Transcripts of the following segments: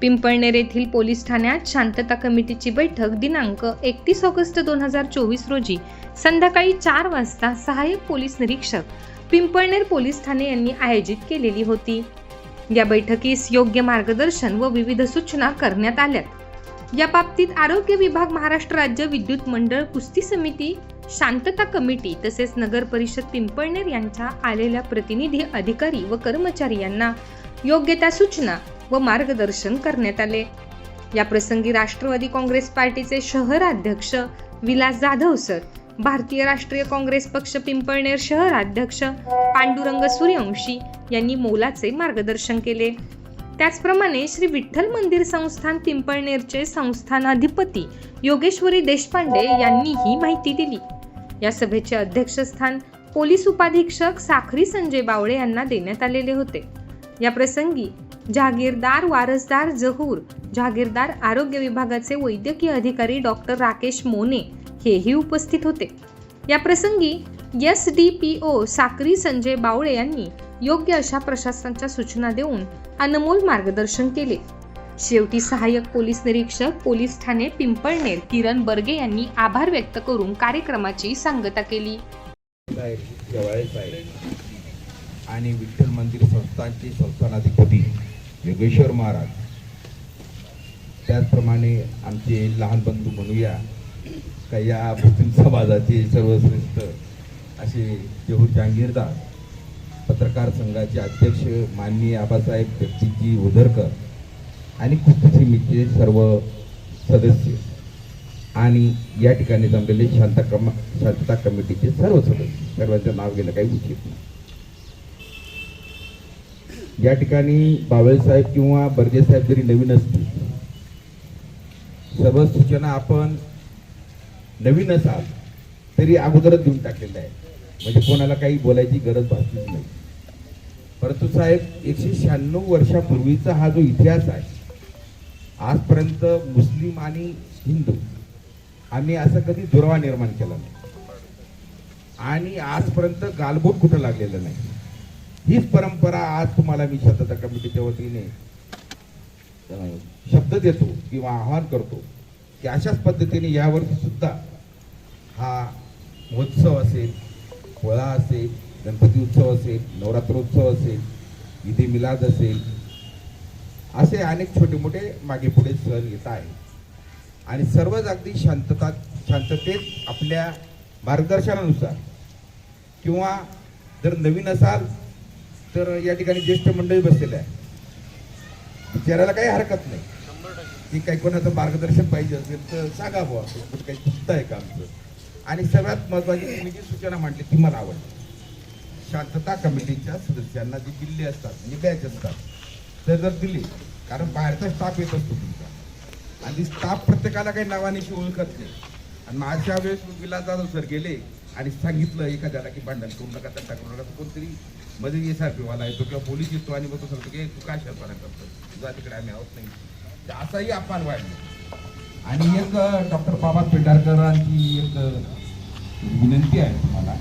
पिंपळनेर येथील पोलीस ठाण्यात शांतता कमिटीची बैठक दिनांक एकतीस ऑगस्ट दोन हजार चोवीस रोजी. संध्याकाळी चार वाजता सहाय्यक पोलीस निरीक्षक पिंपळनेर पोलीस ठाणे यांनी आयोजित केलेली होती. या बैठकीस योग्य मार्गदर्शन व विविध सूचना करण्यात आल्यात. या बाबतीत आरोग्य विभाग महाराष्ट्र राज्य विद्युत मंडळ कुस्ती समिती शांतता कमिटी तसेच नगर परिषद पिंपळनेर यांच्या आलेल्या प्रतिनिधी अधिकारी व कर्मचारी यांना योग्य त्या सूचना व मार्गदर्शन करण्यात आले. या प्रसंगी राष्ट्रवादी काँग्रेस पार्टीचे शहर अध्यक्ष विलास जाधव सर भारतीय राष्ट्रीय काँग्रेस पक्ष पिंपळनेर शहर अध्यक्ष पांडुरंग सूर्यवंशी यांनी मोलाचे मार्गदर्शन केले. त्याचप्रमाणे श्री विठ्ठल मंदिर संस्थान पिंपळनेरचे संस्थानाधिपती योगेश्वरी देशपांडे यांनी ही माहिती दिली. या सभेचे अध्यक्षस्थान पोलीस उपाधीक्षक साखरी संजय बावळे यांना देण्यात आलेले होते. या प्रसंगी जहागीरदार वारसदार जहूर जहागीरदार आरोग्य विभागाचे वैद्यकीय अधिकारी डॉक्टर राकेश मोने हेही उपस्थित होते. या प्रसंगी S D P O Sakri Sanjay Bawale यांनी योग्य अशा प्रशासनाच्या सूचना देऊन अनमोल मार्गदर्शन केले. शेवटी सहाय्यक पोलीस निरीक्षक पोलीस ठाणे पिंपळनेर किरण बर्गे यांनी आभार व्यक्त करून कार्यक्रमाची सांगता केली. आणि विठ्ठल मंदिर संस्थानचे संस्थानाधिपती योगेश्वर महाराज. त्याचप्रमाणे आमचे लहान बंधू म्हणूया का या मुस्लिम समाजाचे सर्वश्रेष्ठ असे जहूर जहांगीरदार पत्रकार संघाचे अध्यक्ष माननीय आबासाहेब जगजीतजी उदरकर आणि कुस्ती समितीचे सर्व सदस्य आणि या ठिकाणी जमलेले शांता कम शांतता कमिटीचे सर्व सदस्य. सर्वांचं नाव गेलं काही उचित नाही. या ठिकाणी बावळेसाहेब किंवा बर्गेसाहेब जरी नवीन असतील सर्व सूचना आपण नवीन असाल तरी अगोदरच देऊन टाकलेल्या आहे. म्हणजे कोणाला काही बोलायची गरज भासलीच नाही. परंतु साहेब एकशे शहाण्णव वर्षापूर्वीचा हा जो इतिहास आहे आजपर्यंत मुस्लिम आणि हिंदू आम्ही असं कधी दुरावा निर्माण केला नाही. आणि आजपर्यंत गालबोट कुठं लागलेलं नाही. हीच परंपरा आज तुम्हाला मी शांतता कमिटीच्या वतीने शब्द देतो किंवा आवाहन करतो की अशाच पद्धतीने यावर्षी सुद्धा हा महोत्सव असेल पोळा असेल गणपती उत्सव असेल नवरात्रोत्सव असेल ईदी मिलाद असेल असे अनेक छोटे मोठे मागे पुढे सण येत आहेत. आणि सर्वच अगदी शांतता शांततेत आपल्या मार्गदर्शनानुसार किंवा जर नवीन असाल तर या ठिकाणी ज्येष्ठ मंडळी बसलेले आहे विचारायला काही हरकत नाही. की काही कोणाचं मार्गदर्शन पाहिजे असेल तर सांगा बुवा. कुठं काही चुकतं आहे का आमचं? आणि सगळ्यात महत्त्वाची तुम्ही जी सूचना मांडली ती मला आवडली. शांतता कमिटीच्या सदस्यांना जी दिल्ली असतात म्हणजे बॅच असतात तर जर दिली कारण बाहेरचा स्टाफ येत असतो तुमचा. आणि स्टाफ प्रत्येकाला काही नावानेशी ओळखत नाही. आणि माझ्या वेळेस विलास जाधव सर गेले आणि सांगितलं एखाद्याला की भांडण करू नका त्यांना करू नका कोणतरी मध्ये एस आर वाला येतो किंवा पोलीस येतो आणि मग तो सांगतो की तू काय शर्पणा करतो तुझा तिकडे आम्ही आहोत नाही. तर असाही अपमान वाढले आणि एक डॉक्टर बाबा पेटारकरांची एक विनंती आहे तुम्हाला.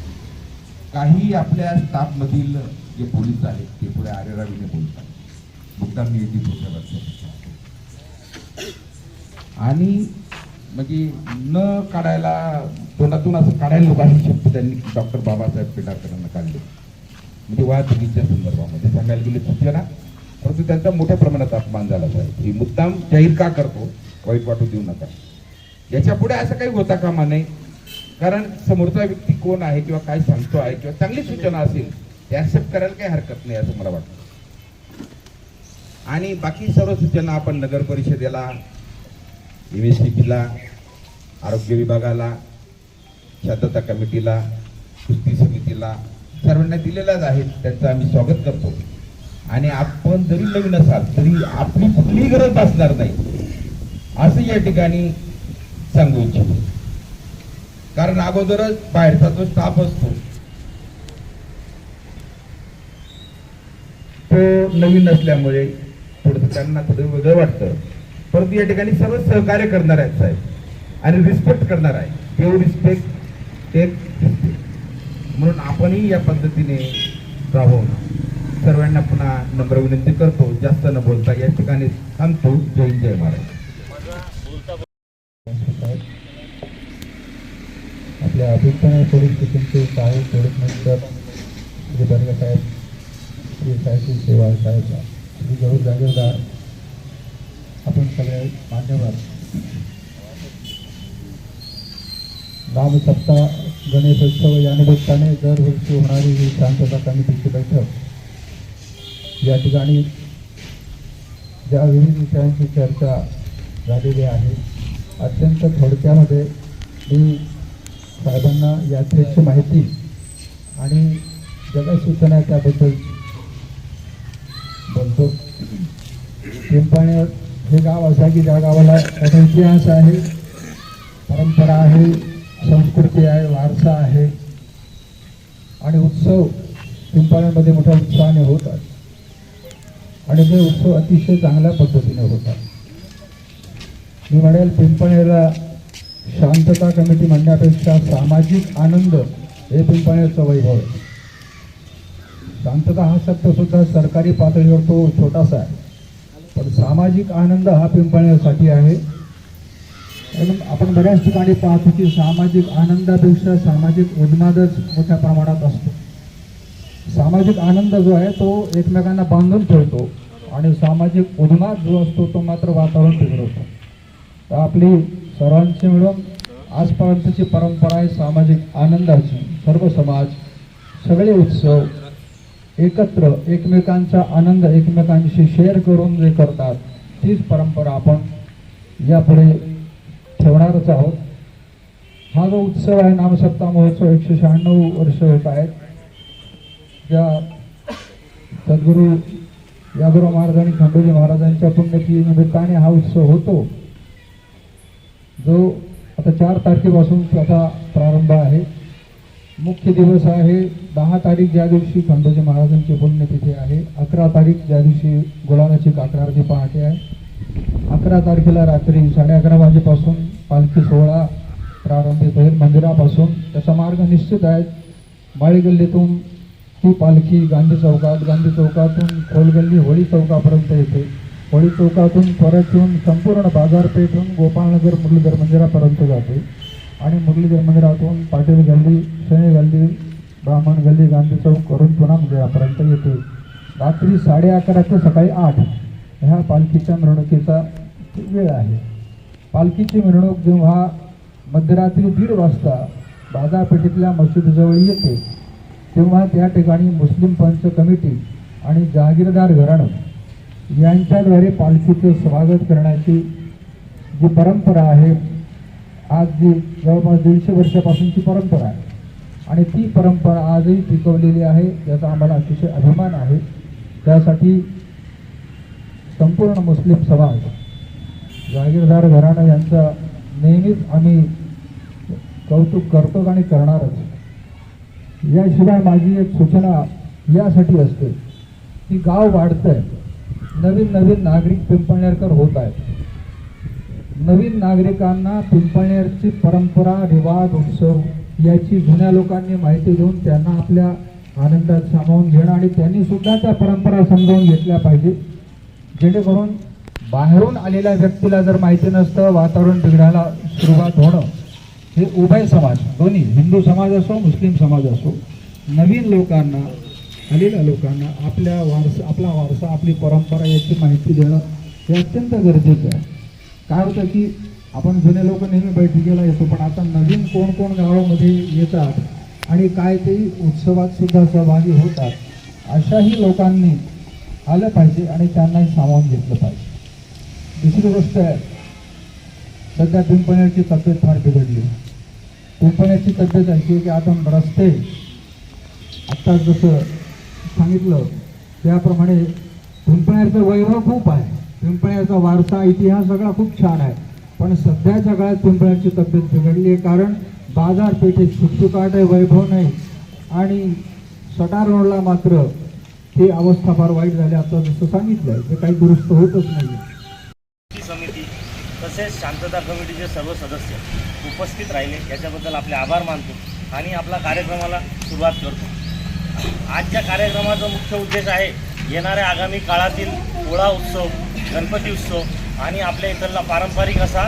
काही आपल्या स्टाफमधील जे पोलीस आहेत ते पुढे आरेरावीने बोलतात. मुद्दाम मी येते पुढच्या वर्षात आणि म्हणजे न काढायला तोंडातून असं काढायला लोकांची असे त्यांनी डॉक्टर बाबासाहेब पेटारकरांना काढले. म्हणजे वाहतुकीच्या संदर्भामध्ये सांगायला गेले सूचना परंतु त्यांचा मोठ्या प्रमाणात अपमान झाला साहेब ही मुद्दाम जाहीर का करतो? वाईट वाटू देऊ नका. याच्यापुढे असं काही होता कामा नाही कारण समोरचा व्यक्ती कोण आहे किंवा काय सांगतो आहे किंवा चांगली सूचना असेल ते ऍक्सेप्ट करायला काही हरकत नाही असं मला वाटतं. आणि बाकी सर्व सूचना आपण नगर परिषदेला एम एस आरोग्य विभागाला शांतता कमिटीला कुस्ती समितीला सर्वांना दिलेलाच आहेत त्यांचं आम्ही स्वागत करतो. आणि आपण जरी नवीन असाल तरी आपली कुठलीही गरज भासणार नाही. असं या ठिकाणी सांगू इच्छितो. कारण अगोदरच बाहेरचा जो स्टाफ असतो. तो नवीन असल्यामुळे थोडं त्यांना थोडं वेगळं वाटतं. परंतु या ठिकाणी सर्व सहकार्य करणार आहेत साहेब. आणि रिस्पेक्ट करणार आहे. टेव रिस्पेक्ट ते म्हणून आपणही या पद्धतीने राहून सर्वांना पुन्हा नम्र विनंती करतो. जास्त न बोलता या ठिकाणी सांगतो. जय जय महाराज. आपल्या अभिप्राय पोलीस स्टेशनचे सहाय्यक पोलीस निरीक्षक श्री बर्गे साहेब श्री साहित्य सेवा साहेब श्री गौर जागीरदार आपण सगळे मान्यवर. राम सप्ताह गणेशोत्सव या निमित्ताने दरवर्षी होणारी ही शांतता समितीची बैठक. या ठिकाणी ज्या विविध विषयांची चर्चा झालेली आहे अत्यंत थोडक्यामध्ये मी साहेबांना यात्रेची माहिती आणि जगसूचना त्याबद्दल बोलतो. पिंपाणे हे गाव असं की ज्या गावाला इतिहास आहे परंपरा आहे संस्कृती आहे वारसा आहे. आणि उत्सव पिंपाळ्यांमध्ये मोठ्या उत्साहाने होतात. आणि ते उत्सव अतिशय चांगल्या पद्धतीने होतात. मी म्हणेल पिंपळनेरला शांतता कमिटी म्हणण्यापेक्षा सामाजिक आनंद हे पिंपळनेरचं वैभव आहे. शांतता हा शब्दसुद्धा सरकारी पातळीवर तो छोटासा आहे. पण सामाजिक आनंद हा पिंपळनेरसाठी आहे. कारण आपण बऱ्याच ठिकाणी पाहतो की सामाजिक आनंदापेक्षा सामाजिक उन्मादच मोठ्या प्रमाणात असतो. सामाजिक आनंद जो आहे तो एकमेकांना बांधून ठेवतो आणि सामाजिक उन्माद जो असतो तो मात्र वातावरण बिघडवतो. तर आपली सर्वांची मिळून आजपर्यंतची परंपरा आहे सामाजिक आनंदाची. सर्व समाज सगळे उत्सव एकत्र एकमेकांचा आनंद एकमेकांशी शेअर करून जे करतात तीच परंपरा आपण यापुढे ठेवणारच आहोत. हा जो उत्सव आहे नामसत्ता महोत्सव एकशे शहाण्णव वर्ष होत आहेत. ज्या सद्गुरू यागुरू महाराज आणि खंडोजी महाराजांच्या पुण्यतिथी निमित्ताने हा उत्सव होतो. जो आता चार तारखेपासून त्याचा प्रारंभ आहे. मुख्य दिवस आहे दहा तारीख ज्या दिवशी खंडोजी महाराजांची पुण्यतिथी आहे. अकरा तारीख ज्या दिवशी गुलाबाची काकरारची पहाटे आहे. अकरा तारखेला रात्री साडे अकरा वाजेपासून पालखी सोहळा प्रारंभित होईल मंदिरापासून. त्याचा मार्ग निश्चित आहे. माळीगल्लीतून ती पालखी गांधी चौकात गांधी चौकातून खोलगल्ली होळी चौकापर्यंत येते. होळी चौकातून परत येऊन संपूर्ण बाजारपेठून गोपाळनगर मुरलीधर मंदिरापर्यंत जाते. आणि मुरलीधर मंदिरातून पाटील गल्ली शनी गल्ली ब्राह्मण गल्ली गांधी चौक करून पुन्हा मंदिरापर्यंत येते. रात्री साडे अकरा ते सकाळी आठ. ह्या पालखीच्या मिरवणुकीचा वेळ आहे. पालखीची मिरवणूक जेव्हा मध्यरात्री दीड वाजता बाजारपेठेतल्या मशिदीजवळ येते तेव्हा त्या ठिकाणी मुस्लिम पंच कमिटी आणि जहागीरदार घराणं यांच्याद्वारे पालखीचं स्वागत करण्याची जी परंपरा आहे आज जी जवळपास दीडशे वर्षापासूनची परंपरा आहे. आणि ती परंपरा आजही टिकवलेली आहे याचा आम्हाला अतिशय अभिमान आहे. त्यासाठी संपूर्ण मुस्लिम समाज जहागीरदार घराणं यांचा नेहमीच आम्ही कौतुक करतो आणि करणारच. याशिवाय माझी एक सूचना यासाठी असते की गाव वाढतंय नवीन नवीन नागरिक पिंपळनेरकर होत आहेत. नवीन नागरिकांना पिंपळनेरची परंपरा रिवाज उत्सव याची जुन्या लोकांनी माहिती देऊन त्यांना आपल्या आनंदात सामावून घेणं आणि त्यांनी सुद्धा त्या परंपरा समजावून घेतल्या पाहिजे. जेणेकरून बाहेरून आलेल्या व्यक्तीला जर माहिती नसतं वातावरण बिघडायला सुरुवात होणं हे उभय समाज दोन्ही हिंदू समाज असो मुस्लिम समाज असो नवीन लोकांना आलेल्या लोकांना आपल्या वारसा आपला वारसा आपली परंपरा याची माहिती देणं हे अत्यंत गरजेचं आहे. काय होतं की आपण जुने लोक नेहमी बैठकीला येतो पण आता नवीन कोण कोण गावामध्ये येतात आणि काय ते उत्सवात सुद्धा सहभागी होतात अशाही लोकांनी आलं पाहिजे आणि त्यांनाही सामावून घेतलं पाहिजे. दुसरी गोष्ट आहे सध्या पिंपण्याची तब्येत फार बिघडली. पिंपण्याची तब्येत अशी आहे की आता रस्ते आत्ता जसं सांगितलं त्याप्रमाणे पिंपण्याचं वैभव खूप आहे. पिंपण्याचा वारसा इतिहास सगळा खूप छान आहे. पण सध्याच्या काळात पिंपळ्याची तब्येत बिघडली आहे कारण बाजारपेठेत शुकशुकाट आहे वैभव नाही. आणि सटार रोडला मात्र ती अवस्था फार वाईट झाली आता जसं सांगितलं ते काही दुरुस्त होतच नाही समिती तसेच शांतता कमिटीचे सर्व सदस्य उपस्थित राहिले. याच्याबद्दल आपले आभार मानतो आणि आपला कार्यक्रमाला सुरुवात करतो. आजच्या कार्यक्रमाचा मुख्य उद्देश आहे येणाऱ्या आगामी काळातील पोळा उत्सव गणपती उत्सव आणि आपल्या इथला पारंपरिक असा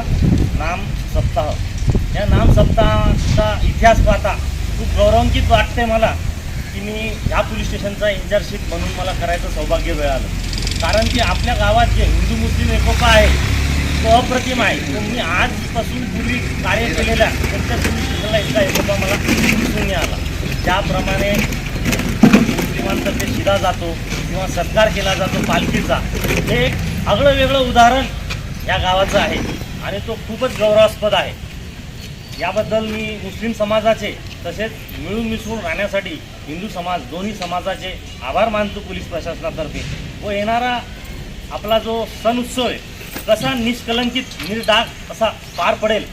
नाम सप्ताह. या नाम सप्ताहाचा इतिहास पाहता खूप गौरवांकित वाटते मला. की मी ह्या पोलीस स्टेशनचा इंचार्जशिप म्हणून मला करायचं सौभाग्य मिळालं. कारण की आपल्या गावात जे हिंदू मुस्लिम एकोपा आहे तो अप्रतिम आहे. तुम्ही आजपासून पूर्वी कार्य केलेल्या त्यांच्या पोलीस स्टेशनला इतका एकोपा मला दिसून नाही आला. ज्याप्रमाणे मुस्लिमांतर्फे शिदा जातो किंवा सत्कार केला जातो पालखीचा हे एक आगळं वेगळं उदाहरण या गावाचं आहे. आणि तो खूपच गौरवास्पद आहे. याबद्दल मी मुस्लिम समाजाचे तसेच मिळून मिसळून राहण्यासाठी हिंदू समाज दोन्ही समाजाचे आभार मानतो पोलीस प्रशासनातर्फे व येणारा आपला जो सण उत्सव आहे कसा निष्कलंकित निर्डाग असा पार पडेल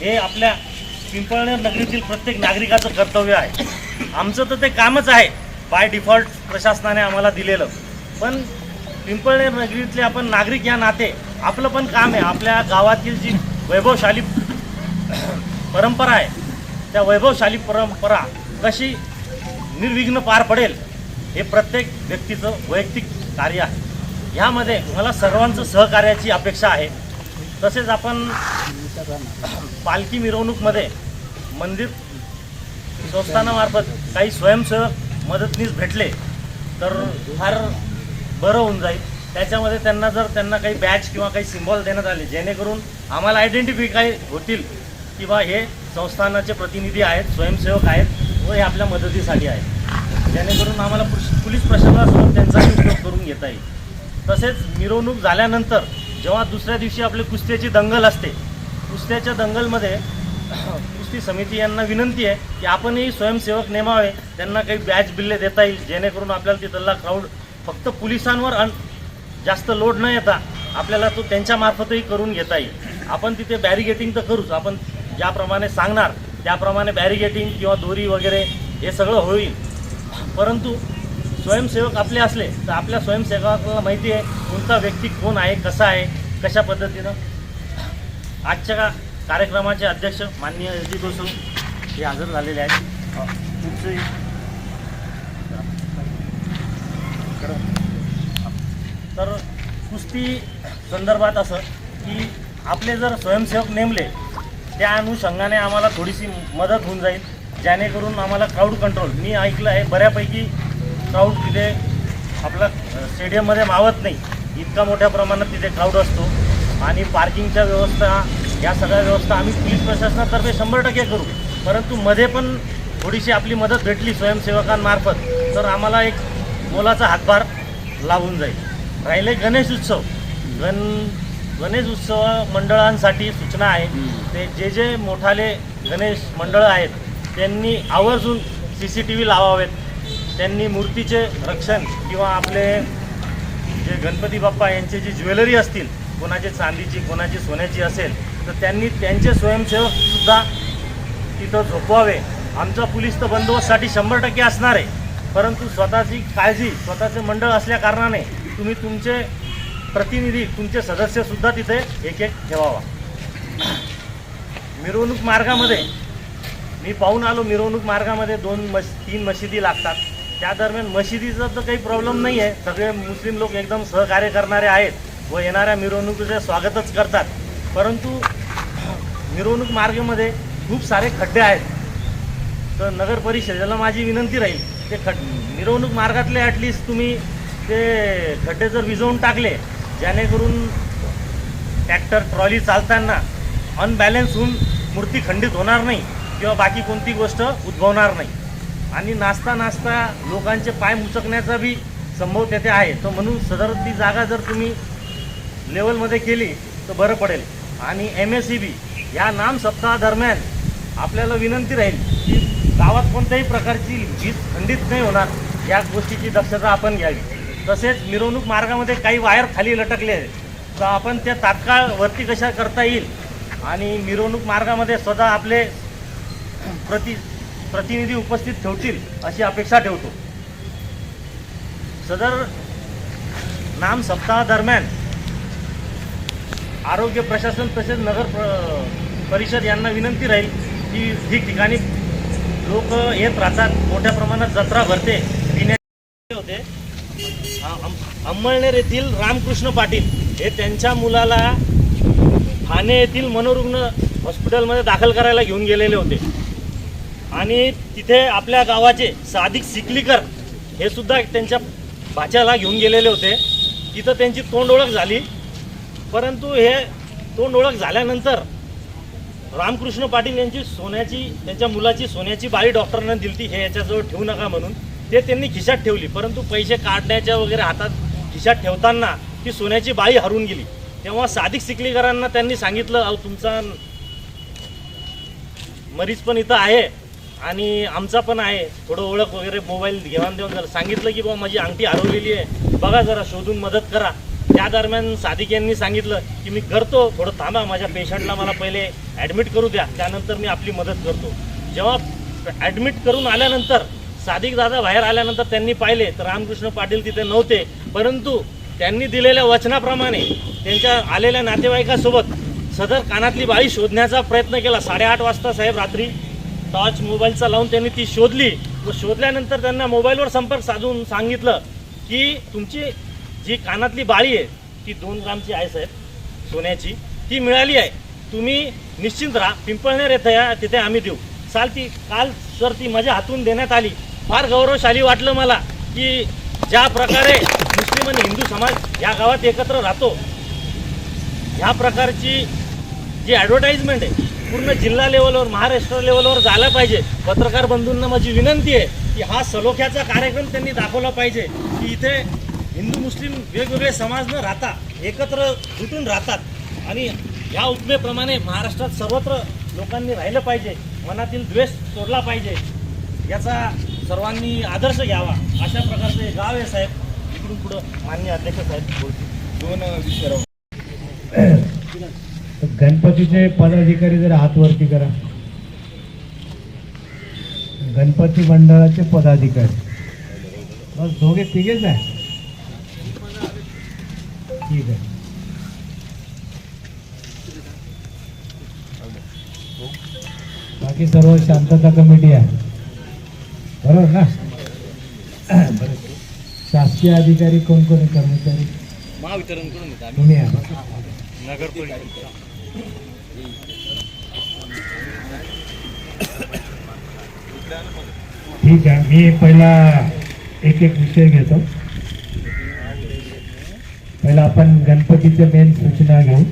हे आपल्या पिंपळनेर नगरीतील प्रत्येक नागरिकाचं कर्तव्य आहे. आमचं तर ते कामच आहे. बाय डिफॉल्ट प्रशासनाने आम्हाला दिलेलं. पण पिंपळनेर नगरीतले आपण नागरिक या नाते आपलं पण काम आहे. आपल्या गावातील जी वैभवशाली परंपरा आहे त्या वैभवशाली परंपरा कशी निर्विघ्न पार पडेल हे प्रत्येक व्यक्तीचं वैयक्तिक कार्य आहे. ह्यामध्ये मला सर्वांचं सहकार्याची अपेक्षा आहे. तसेच आपण पालखी मिरवणूकमध्ये मंदिर संस्थानामार्फत काही स्वयंसेवक मदतनीस भेटले तर फार बरं होऊन जाईल. त्याच्यामध्ये त्यांना जर त्यांना काही बॅच किंवा काही सिम्बॉल देण्यात आले जेणेकरून आम्हाला आयडेंटिफिकाय होतील किंवा हे संस्थानाचे प्रतिनिधी आहेत स्वयंसेवक आहेत व हे आपल्या मदतीसाठी आहेत. जेणेकरून आम्हाला पोलीस प्रशासनासोबत त्यांचाही उपयोग करून घेता येईल. तसेच मिरवणूक झाल्यानंतर जेव्हा दुसऱ्या दिवशी आपले कुस्त्याची दंगल असते कुस्त्याच्या दंगलमध्ये कुस्ती समिती यांना विनंती आहे की आपणही स्वयंसेवक नेमावे त्यांना काही बॅच बिल्ले देता येईल जेणेकरून आपल्याला तिथला क्राऊड फक्त पोलिसांवर अन जास्त लोड न येता आपल्याला तो त्यांच्यामार्फतही करून घेता येईल. आपण तिथे बॅरिगेटिंग तर करूच आपण ज्याप्रमाणे सांगणार त्याप्रमाणे बॅरिगेटिंग किंवा दोरी वगैरे हे सगळं होईल. परंतु स्वयंसेवक आपले असले तर आपल्या स्वयंसेवकाला माहिती आहे कोणता व्यक्ती कोण आहे कसा आहे कशा पद्धतीनं. आजच्या का कार्यक्रमाचे अध्यक्ष माननीय एस डी हे हजर झालेले आहेत. अ, तर कुस्ती संदर्भात असं की आपले जर स्वयंसेवक नेमले त्या अनुषंगाने आम्हाला थोडीशी मदत होऊन जाईल जेणेकरून आम्हाला क्राऊड कंट्रोल मी ऐकलं आहे बऱ्यापैकी क्राऊड तिथे आपला स्टेडियममध्ये मावत नाही. इतका मोठ्या प्रमाणात तिथे क्राऊड असतो. आणि पार्किंगच्या व्यवस्था या सगळ्या व्यवस्था आम्ही पोलीस प्रशासनातर्फे शंभर टक्के करू. परंतु मध्ये पण थोडीशी आपली मदत भेटली स्वयंसेवकांमार्फत तर आम्हाला एक मोलाचा हातभार लावून जाईल. राहिले गणेश उत्सव. गण गणेश उत्सव मंडळांसाठी सूचना आहे. ते जे जे मोठाले गणेश मंडळं आहेत त्यांनी आवर्जून सी सी टी व्ही लावावेत. त्यांनी मूर्तीचे रक्षण किंवा आपले जे गणपती बाप्पा यांचे जी ज्वेलरी असतील कोणाची चांदीची कोणाची सोन्याची असेल तर त्यांनी त्यांचे स्वयंसेवक सुद्धा तिथं झोपवावे. आमचा पोलीस तर बंदोबस्तसाठी शंभर टक्के असणार आहे. परंतु स्वतःची काळजी स्वतःचे मंडळ असल्या कारणाने तुम्ही तुमचे प्रतिनिधी तुमचे सदस्यसुद्धा तिथे एक एक ठेवावा. मिरवणूक मार्गामध्ये मी पाहून आलो मिरवणूक मार्गामध्ये दोन मश तीन मशिदी लागतात. त्या दरम्यान मशिदीचा तर काही प्रॉब्लेम नाही आहे सगळे मुस्लिम लोक एकदम सहकार्य करणारे आहेत व येणाऱ्या मिरवणुकीचे स्वागतच करतात. परंतु मिरवणूक मार्गामध्ये खूप सारे खड्डे आहेत. तर नगर परिषदेला माझी विनंती राहील ते खड मिरवणूक मार्गातले ॲटलिस्ट तुम्ही ते खड्डे जर विझवून टाकले जेणेकरून ट्रॅक्टर ट्रॉली चालताना अनबॅलेन्स होऊन मूर्ती खंडित होणार नाही किंवा बाकी कोणती गोष्ट उद्भवणार नाही. आणि नाचता नाचता लोकांचे पाय मुचकण्याचा बी संभव तेथे आहे. तर म्हणून सदर ती जागा जर तुम्ही लेवलमध्ये केली तर बरं पडेल. आणि एम एस सी बी या नाम सप्ताहादरम्यान आपल्याला विनंती राहील की गावात कोणत्याही प्रकारची वीज खंडित नाही होणार. या गोष्टीची दक्षता आपण घ्यावी. तसेच मिरवणूक मार्गामध्ये काही वायर खाली लटकले तर आपण त्या तात्काळ वरती कशा करता येईल? आणि मिरवणूक मार्गामध्ये स्वतः आपले प्रति प्रतिनिधी उपस्थित ठेवतील अशी अपेक्षा ठेवतो. सदर नाम सप्ताहादरम्यान आरोग्य प्रशासन तसेच नगर प्र परिषद यांना विनंती राहील की ठिकठिकाणी लोक येत राहतात मोठ्या प्रमाणात जत्रा भरते. अंमळनेर येथील रामकृष्ण पाटील हे त्यांच्या मुलाला ठाणे येथील मनोरुग्ण हॉस्पिटलमध्ये दाखल करायला घेऊन गेलेले होते. आणि तिथे आपल्या गावाचे सादिक सिकलीकर हे सुद्धा त्यांच्या भाच्याला घेऊन गेलेले होते. तिथं त्यांची तोंड ओळख झाली. परंतु हे तोंड ओळख झाल्यानंतर रामकृष्ण पाटील यांची सोन्याची त्यांच्या मुलाची सोन्याची बाळी डॉक्टरांना दिलती हे याच्याजवळ ठेवू नका म्हणून. ते त्यांनी खिशात ठेवली. परंतु पैसे काढण्याच्या वगैरे हातात खिशात ठेवताना ती सोन्याची बाळी हरून गेली. तेव्हा साधिक सिकलीकरांना त्यांनी सांगितलं अहो तुमचा मरीज पण इथं आहे आणि आमचा पण आहे. थोडं ओळख वगैरे मोबाईल घेऊन देऊन जरा सांगितलं की बाबा माझी अंगठी हरवलेली आहे. बघा जरा शोधून मदत करा. त्या दरम्यान सादिक यांनी सांगितलं की मी करतो. थोडं थांबा. माझ्या पेशंटला मला पहिले ॲडमिट करू द्या. त्यानंतर मी आपली मदत करतो. जेव्हा ॲडमिट करून आल्यानंतर सादिक दादा बाहेर आल्यानंतर त्यांनी पाहिले तर रामकृष्ण पाटील तिथे नव्हते. परंतु त्यांनी दिलेल्या वचनाप्रमाणे त्यांच्या आलेल्या नातेवाईकासोबत सदर कानातली बाळी शोधण्याचा प्रयत्न केला. साडेआठ वाजता साहेब रात्री टॉर्च मोबाईलचा लावून त्यांनी ती शोधली व शोधल्यानंतर त्यांना मोबाईलवर संपर्क साधून सांगितलं की तुमची जी कानातली बाळी आहे ती दोन ग्रामची आहे साहेब सोन्याची ती मिळाली आहे. तुम्ही निश्चिंत राहा पिंपळनेर येथे या तिथे आम्ही देऊ. चाल ती काल सर ती माझ्या हातून देण्यात आली. फार गौरवशाली वाटलं मला की ज्या प्रकारे मुस्लिम आणि हिंदू समाज या गावात एकत्र राहतो ह्या प्रकारची जी ॲडव्हर्टाईजमेंट आहे पूर्ण जिल्हा लेवलवर महाराष्ट्र लेवलवर झालं पाहिजे. पत्रकार बंधूंना माझी विनंती आहे की हा सलोख्याचा कार्यक्रम त्यांनी दाखवला पाहिजे की इथे हिंदू मुस्लिम वेगवेगळे समाज न राहता एकत्र जुटून राहतात. आणि ह्या उपमेप्रमाणे महाराष्ट्रात सर्वत्र लोकांनी राहिलं पाहिजे मनातील द्वेष सोडला पाहिजे. याचा सर्वांनी आदर्श घ्यावा अशा प्रकारचं हे गाव आहे साहेब. इकडून पुढं मान्य अध्यक्ष साहेब बोलतील. दोन विषयावर गणपतीचे पदाधिकारी जरा हातवरती करा. गणपती मंडळाचे पदाधिकारी. बस दोघे तिघेच आहे. ठीक आहे. बाकी सर्व शांतता कमिटी आहे. बरोबर ना? बरं. शासकीय अधिकारी कोण कोण आहे? कर्मचारी? महावितरण करून तुम्ही नगर ठीक आहे. मी पहिला एक एक विषय घेतो. पहिला आपण गणपतीच्या मेन सूचना घेऊ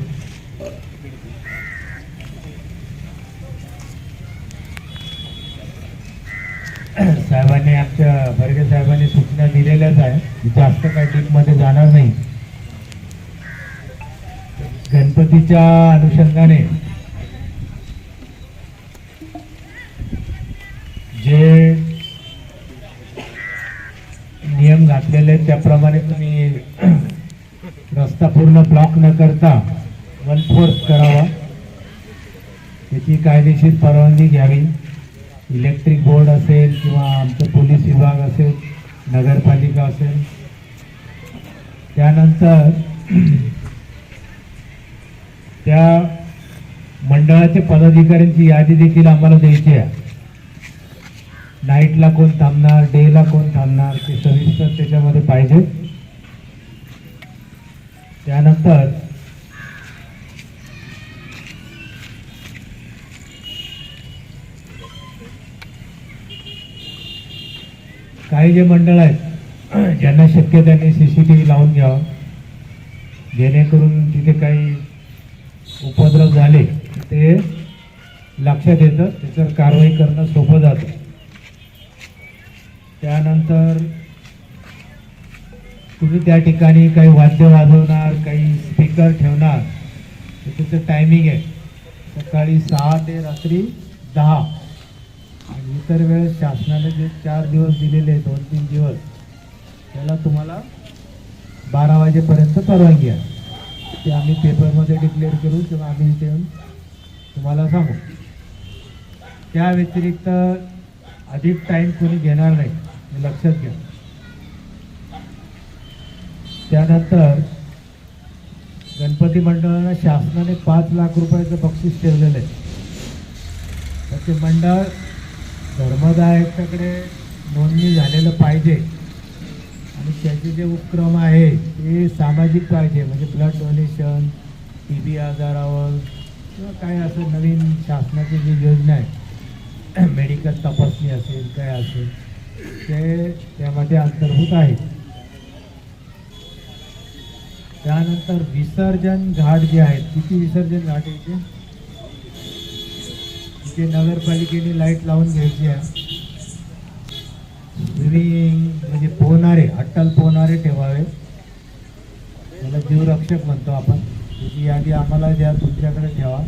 साहेबांनी आमच्या बर्गे साहेबांनी सूचना दिलेल्याच आहे. जास्त काही डीपमध्ये जाणार नाही. गणपतीच्या अनुषंगाने जे नियम घातलेले त्याप्रमाणे तुम्ही रस्ता पूर्ण ब्लॉक न करता वन फोर्थ करावा. त्याची कायदेशीर परवानगी घ्यावी. इलेक्ट्रिक बोर्ड असेल किंवा आमचं पोलीस विभाग असेल नगरपालिका असेल. त्यानंतर त्या मंडळाच्या पदाधिकाऱ्यांची यादी देखील आम्हाला द्यायची आहे. नाईटला कोण थांबणार डेला कोण थांबणार ते सविस्तर त्याच्यामध्ये पाहिजे. त्यानंतर काही जे मंडळ आहेत ज्यांना शक्य त्यांनी सी सी टी व्ही लावून घ्यावा. जेणेकरून तिथे काही उपद्रव झाले ते लक्षात येतं त्याच्यावर कारवाई करणं सोपं जातं. त्यानंतर तुम्ही त्या ठिकाणी काही वाद्य वाजवणार काही स्पीकर ठेवणार त्याचं टायमिंग आहे. सकाळी सहा ते रात्री दहा. आणि इतर वेळेस शासनाने जे चार दिवस दिलेले आहेत दोन तीन दिवस त्याला तुम्हाला बारा वाजेपर्यंत परवानगी आहे. ते आम्ही पेपरमध्ये डिक्लेअर करू किंवा आम्ही इथे येऊन तुम्हाला सांगू. त्या व्यतिरिक्त अधिक टाईम कोणी घेणार नाही लक्षात घ्या. त्यानंतर गणपती मंडळानं शासनाने पाच लाख रुपयाचं बक्षीस ठेवलेलं आहे. तर ते मंडळ धर्मदायकडे नोंदणी झालेलं पाहिजे. आणि त्याचे जे उपक्रम आहे ते सामाजिक पाहिजे. म्हणजे ब्लड डोनेशन टी बी आजारावर किंवा काय असं नवीन शासनाची जी योजना आहे मेडिकल तपासणी असेल काय असेल ते त्यामध्ये अंतर्भूत आहे. त्यानंतर विसर्जन घाट जे आहेत किती विसर्जन घाट आहे जे नगरपालिकेने लाइट लावून घ्यायची आहे. स्विमिंग म्हणजे पोहणारे अट्टल पोहणारे ठेवावे. त्याला जीवरक्षक म्हणतो आपण. त्याची यादी आम्हाला द्या तुमच्याकडे ठेवा.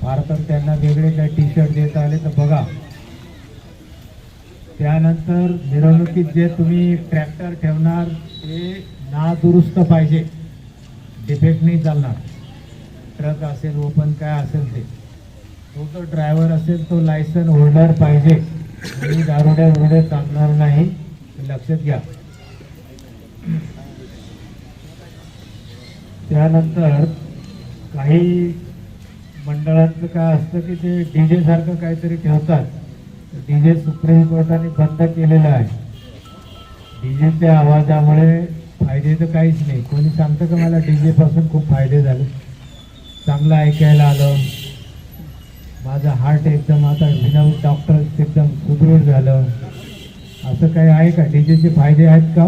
फार तर त्यांना वेगळे काही टी शर्ट देता आले तर बघा. त्यानंतर मिरवणुकीत जे तुम्ही ट्रॅक्टर ठेवणार ते नादुरुस्त पाहिजे. डिफेक्ट नाही चालणार. ट्रक असेल ओपन काय असेल ते. तो जो ड्रायव्हर असेल तो लायसन होल्डर पाहिजे. आणि दारुड्या वगैरे चालणार नाही. लक्षात घ्या. त्यानंतर काही मंडळांचं काय असतं की ते डीजे सारखं काहीतरी ठेवतात. डी जे सुप्रीम कोर्टाने बंद केलेलं आहे. डी जेच्या आवाजामुळे फायदे तर काहीच नाही. कोणी सांगतं का मला डी पासून खूप फायदे झाले? चांगलं ऐकायला आलं. माझं हार्ट एकदम आता विनाऊट डॉक्टर एकदम सुदृढ झालं. असं काही आहे का? डीजेचे फायदे आहेत का?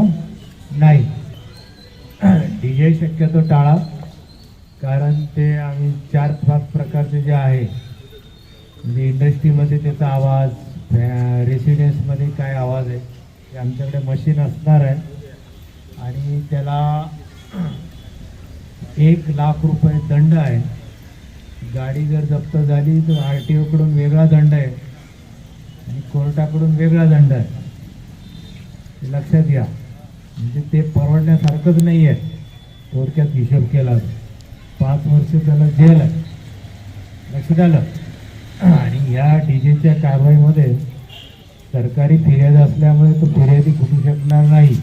नाही. डीजे शक्यतो टाळा. कारण ते आम्ही चार पाच प्रकारचे जे आहे म्हणजे इंडस्ट्रीमध्ये त्याचा आवाज रेसिडेन्समध्ये काय आवाज आहे ते आमच्याकडे मशीन असणार आहे. आणि त्याला एक लाख रुपये दंड आहे. गाडी जर जप्त झाली तर आर टी ओकडून वेगळा दंड आहे. आणि कोर्टाकडून वेगळा दंड आहे. लक्षात घ्या. म्हणजे ते परवडण्यासारखंच नाही आहे थोडक्यात हिशोब केला पाच वर्ष त्याला जेल आहे. लक्षात आलं? आणि ह्या डीजेच्या कारवाईमध्ये सरकारी फिर्याद असल्यामुळे तो फिर्यादी फुटू शकणार नाही.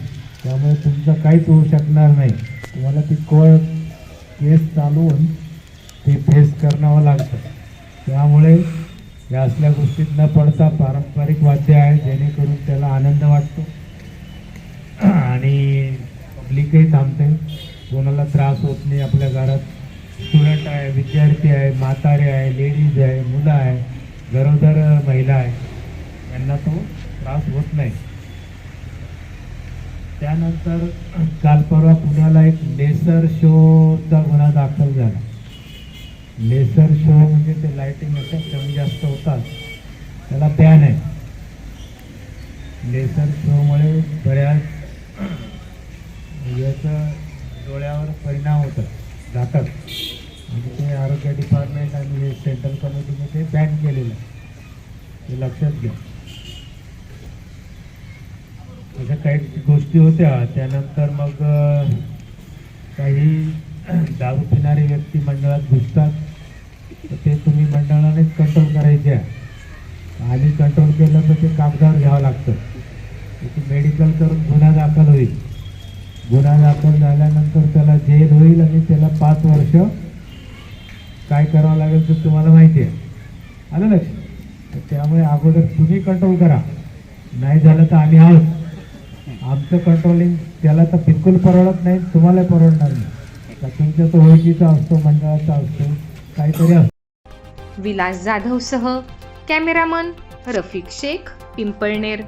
त्यामुळे तुमचं काहीच होऊ शकणार नाही. तुम्हाला ती कोर्ट केस चालवून ते फेस करावं लागतं. त्यामुळे या असल्या गोष्टीत न पडता पारंपरिक वाद्य आहे जेणेकरून त्याला आनंद वाटतो. आणि पब्लिकही थांबते. कोणाला त्रास होत नाही आपल्या घरात. स्टुडंट आहे विद्यार्थी आहे म्हातारे आहे लेडीज आहे मुलं आहे गरोदर महिला आहे. यांना तो त्रास होत नाही. त्यानंतर काल परवा पुण्याला एक लेसर शोचा गुन्हा दाखल झाला. लेसर शो म्हणजे ते लाइटिंग असं कमी जास्त होतात. त्याला बॅन आहे. लेसर शोमुळे बऱ्याच याचं डोळ्यावर परिणाम होतात. जातात. म्हणजे ते आरोग्य डिपार्टमेंट आणि हे सेंट्रल कमिटीने ते बॅन केलेलं आहे. ते लक्षात घ्या. अशा काही गोष्टी होत्या. त्यानंतर मग काही दारू पिणारे व्यक्ती मंडळात घुसतात. ते तुम्ही मंडळानेच कंट्रोल करायचे. आहे आणि कंट्रोल केलं तर ते कागदावर घ्यावं लागतं. त्याची मेडिकल करून गुन्हा दाखल होईल. गुन्हा दाखल झाल्यानंतर त्याला जेल होईल आणि त्याला पाच वर्ष काय करावं लागेल ते तुम्हाला माहिती आहे. आलं लक्ष? तर त्यामुळे अगोदर तुम्ही कंट्रोल करा. नाही झालं तर आम्ही आहोत. आमचं कंट्रोलिंग त्याला तर बिलकुल परवडत नाही तुम्हाला परवडणार नाही. तर तुमच्या तो ओळखीचा असतो मंडळाचा असतो काहीतरी असतो. विलास जाधवसह कॅमेरामन रफिक शेख पिंपळनेर.